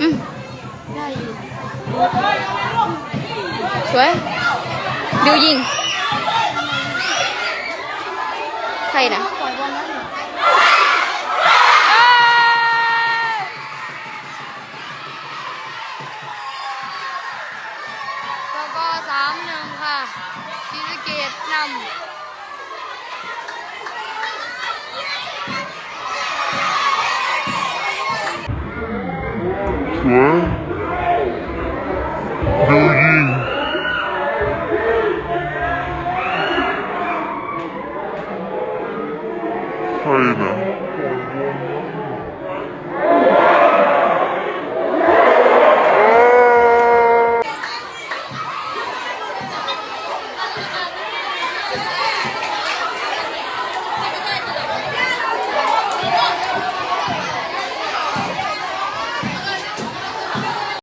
อืมได้อยู่สวยบิวยิง ใครนะก็สามหนึ่งค่ะซีสเกตนำ What? Do you? Saída.